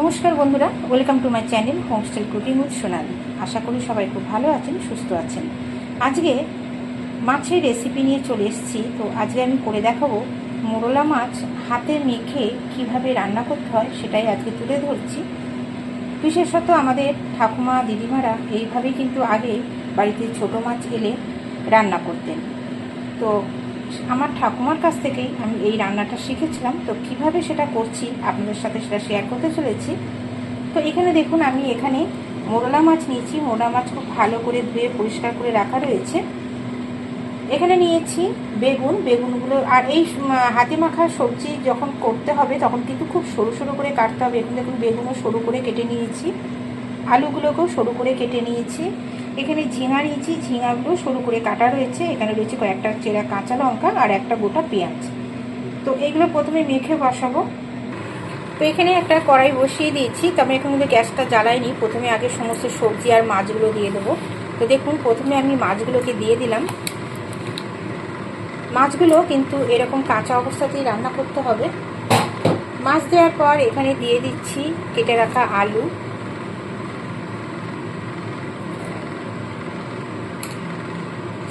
নমস্কার বন্ধুরা, welcome to my channel homestyle cooking with Sonali. আশা করি সবাই খুব ভালো আছেন, সুস্থ আছেন। আজকে মাছের রেসিপি নিয়ে চলে এসেছি, তো আজকে আমি করে দেখাবো মোরলা মাছ হাতে মেখে কীভাবে রান্না করতে হয়, সেটাই আজকে তুলে ধরছি। বিশেষত আমাদের ঠাকুমা, দিদিমারা এইভাবেই কিন্তু আগে বাড়িতে ছোট মাছ এলে রান্না করতেন। তো আমার ঠাকুমার কাছ থেকেই আমি এই রান্নাটা শিখেছিলাম। তো কীভাবে সেটা করছি, আপনাদের সাথে সেটা শেয়ার করতে চলেছি। তো এখানে দেখুন, আমি এখানে মোরলা মাছ নিয়েছি। মোরলা মাছ খুব ভালো করে ধুয়ে পরিষ্কার করে রাখা রয়েছে। এখানে নিয়েছি বেগুন। বেগুনগুলো, আর এই হাতে মাখা সবজি যখন করতে হবে, তখন কিন্তু খুব সরু সরু করে কাটতে হবে। এখন দেখুন, বেগুনও সরু করে কেটে নিয়েছি। আলুগুলোকেও সরু করে কেটে নিয়েছি। এখানে ঝিঙা নিয়েছি ঝিঙাগুলো সরু করে কাটা রয়েছে। এখানে রয়েছে কয়েকটা চেরা কাঁচা লঙ্কা আর একটা গোটা পেঁয়াজ। তো এগুলো প্রথমে মেখে বসাবো। তো এখানে একটা কড়াই বসিয়ে দিয়েছি। তবে এখন কিন্তু গ্যাসটা জ্বালাইনি। প্রথমে আগে সমস্ত সবজি আর মাছগুলো দিয়ে দেবো। তো দেখুন, প্রথমে আমি মাছগুলোকে দিয়ে দিলাম। মাছগুলো কিন্তু এরকম কাঁচা অবস্থাতেই রান্না করতে হবে। মাছ দেওয়ার পর এখানে দিয়ে দিচ্ছি কেটে রাখা আলু।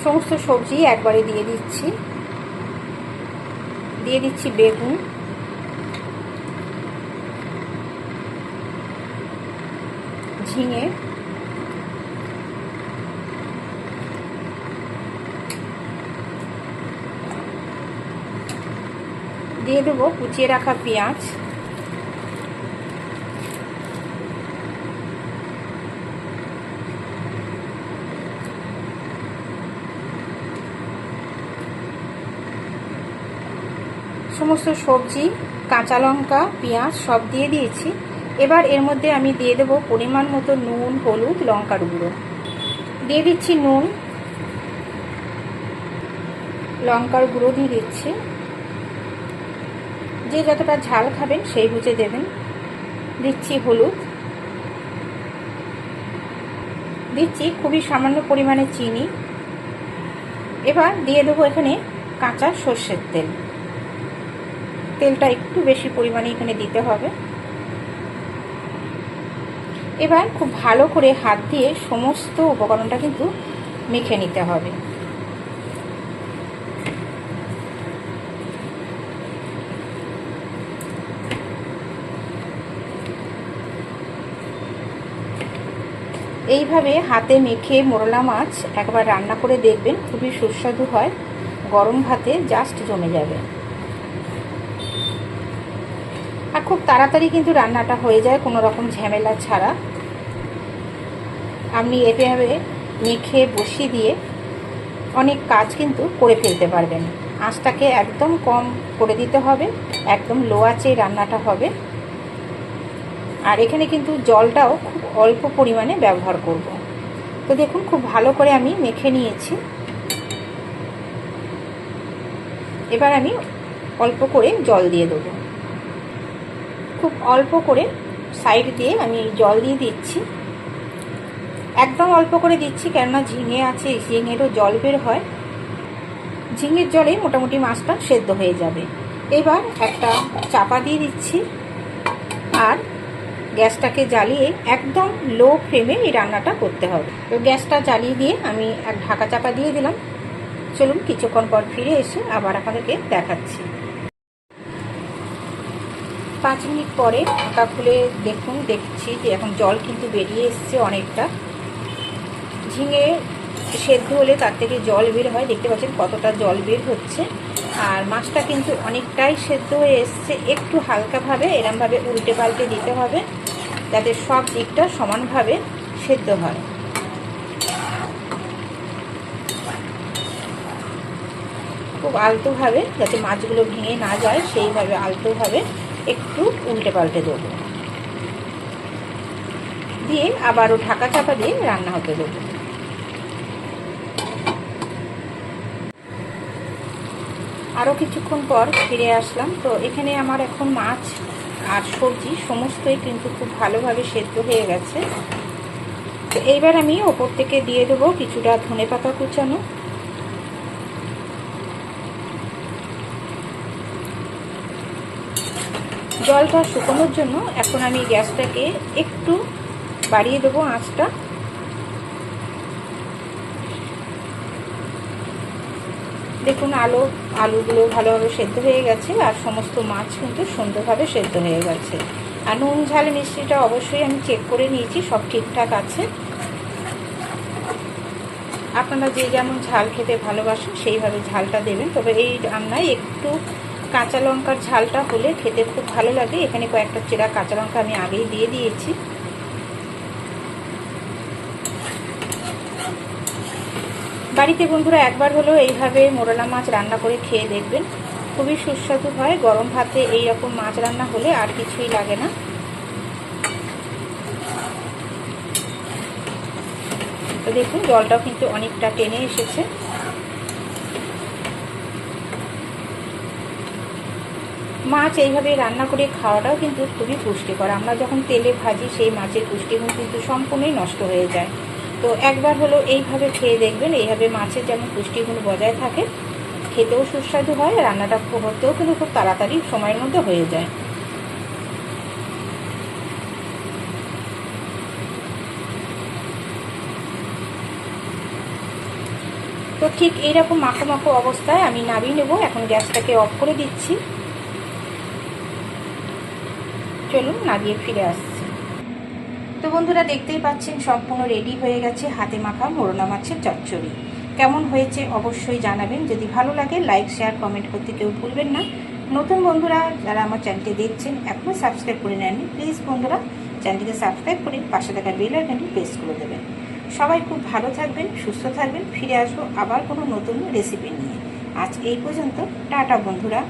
সমস্ত সবজি একবারে দিয়ে দিচ্ছি। দিয়ে দিচ্ছি বেগুন। ঝিঙে। দিয়ে দেবো কুচিয়ে রাখা পেঁয়াজ। সমস্ত সবজি, কাঁচা লঙ্কা, পেঁয়াজ সব দিয়ে দিয়েছি। এবার এর মধ্যে আমি দিয়ে দেব পরিমাণ মতো নুন, হলুদ, লঙ্কার গুঁড়ো। দিয়ে দিচ্ছি নুন, লঙ্কার গুঁড়ো দিয়ে দিচ্ছি। যে যতটা ঝাল খাবেন সেই বুঝে দেবেন। দিচ্ছি হলুদ। দিচ্ছি খুবই সামান্য পরিমাণে চিনি। এবার দিয়ে দেবো এখানে কাঁচা সর্ষের তেল। তেলটা একটু বেশি পরিমাণে এখানে দিতে হবে। এবার খুব ভালো করে হাত দিয়ে সমস্ত উপকরণটা কিন্তু মেখে নিতে হবে। এইভাবে হাতে মেখে মোরলা মাছ একবার রান্না করে দেখবেন, খুবই সুস্বাদু হয়। গরম ভাতে জাস্ট জমে যাবে আর খুব তাড়াতাড়ি কিন্তু রান্নাটা হয়ে যায় কোনো রকম ঝামেলা ছাড়া। আপনি এভাবে মেখে বসিয়ে দিয়ে অনেক কাজ কিন্তু করে ফেলতে পারবেন। আঁচটাকে একদম কম করে দিতে হবে, একদম লো আঁচে রান্নাটা হবে। আর এখানে কিন্তু জলটাও খুব অল্প পরিমাণে ব্যবহার করব। তো দেখুন, খুব ভালো করে আমি মেখে নিয়েছি। এবার আমি অল্প করে জল দিয়ে দেবো। খুব অল্প করে সাইড দিয়ে আমি জল দিয়ে দিচ্ছি। একদম অল্প করে দিচ্ছি কেননা ঝিঙে আছে, ঝিঙেরও জল বের হয়। ঝিঙের জলে মোটামুটি মাছটা সেদ্ধ হয়ে যাবে। এবার একটা চাপা দিয়ে দিচ্ছি আর গ্যাসটাকে জ্বালিয়ে একদম লো ফ্লেমে এই রান্নাটা করতে হবে। তো গ্যাসটা জ্বালিয়ে দিয়ে আমি এক ঢাকা চাপা দিয়ে দিলাম। চলুন কিছুক্ষণ পর ফিরে এসে আবার আপনাদেরকে দেখাচ্ছি। পাঁচ মিনিট পরে ঢাকা খুলে দেখুন, দেখছি যে এখন জল কিন্তু বেরিয়ে এসছে অনেকটা। ঝিঙে সেদ্ধ হলে তার থেকে জল বের হয়। দেখতে পাচ্ছেন কতটা জল বের হচ্ছে। আর মাছটা কিন্তু অনেকটাই সেদ্ধ হয়ে এসছে। একটু হালকাভাবে, এরমভাবে উল্টে পাল্টে দিতে হবে যাতে সব দিকটা সমানভাবে সেদ্ধ হয়। খুব আলতোভাবে যাতে মাছগুলো ভেঙে না যায়, সেইভাবে আলতোভাবে একটু উল্টে পাল্টে দেবো। দিয়ে আবারও ঢাকা চাপা দিয়ে রান্না হতে দেবো। আরও কিছুক্ষণ পর ফিরে আসলাম। তো এখানে আমার এখন মাছ আর সবজি সমস্তই কিন্তু খুব ভালোভাবে সেদ্ধ হয়ে গেছে। তো এইবার আমি ওপর থেকে দিয়ে দেবো কিছুটা ধনে পাতা কুচানো। জলটা শুকোনোর জন্য এখন আমি গ্যাসটাকে একটু বাড়িয়ে দেবো আঁচটা। দেখুন আলু, আলুগুলো ভালোভাবে সেদ্ধ হয়ে গেছে আর সমস্ত মাছ কিন্তু সুন্দরভাবে সেদ্ধ হয়ে গেছে। আর নুন, ঝাল, মিষ্টিটা অবশ্যই আমি চেক করে নিয়েছি, সব ঠিকঠাক আছে। আপনারা যে যেমন ঝাল খেতে ভালোবাসেন, সেইভাবে ঝালটা দেবেন। তবে এই রান্নায় একটু কাঁচা লঙ্কার ঝালটা হলে খেতে খুব ভালো লাগে। এখানে কয়েকটা চেরা কাঁচা লঙ্কা আমি আগেই দিয়ে দিয়েছি। বাড়িতে বন্ধুরা, একবার হলেও এইভাবে মোরলা মাছ রান্না করে খেয়ে দেখবেন। খুবই সুস্বাদু হয়। গরম ভাতে এই রকম মাছ রান্না হলে আর কিছুই লাগে না। দেখুন, জলটাও কিন্তু অনেকটা টেনে এসেছে। মাছ এইভাবে রান্না করে খাওয়াটাও কিন্তু খুবই পুষ্টিকর। আমরা যখন তেলে ভাজি সেই মাছের পুষ্টিগুণ কিন্তু সম্পূর্ণই নষ্ট হয়ে যায়। তো একবার হলো এইভাবে খেয়ে দেখবেন, এইভাবে মাছের যেমন পুষ্টিগুণ বজায় থাকে, খেতেও সুস্বাদু হয়, রান্নাটা করতেও কিন্তু খুব তাড়াতাড়ি সময়ের মধ্যে হয়ে যায়। তো ঠিক এইরকম মাখো মাখো অবস্থায় আমি নামিয়ে নেব। এখন গ্যাসটাকে অফ করে দিচ্ছি। চলুন নামিয়ে ফিরে আসছি। তো বন্ধুরা, দেখতেই পাচ্ছেন, সম্পূর্ণ রেডি হয়ে গেছে হাতে মাখা মোরনা মাছের চচ্চড়ি। কেমন হয়েছে অবশ্যই জানাবেন। যদি ভালো লাগে লাইক শেয়ার কমেন্ট করতে কেউ ভুলবেন না। নতুন বন্ধুরা, যারা আমার চ্যানেলটি দেখছেন এখনও সাবস্ক্রাইব করে নেননি প্লিজ বন্ধুরা চ্যানেলটিকে সাবস্ক্রাইব করে পাশে থাকা বেল আইকনটি প্রেস করে দেবেন। সবাই খুব ভালো থাকবেন, সুস্থ থাকবেন। ফিরে আসব আবার কোনো নতুন রেসিপি নিয়ে। আজ এই পর্যন্ত, টাটা বন্ধুরা।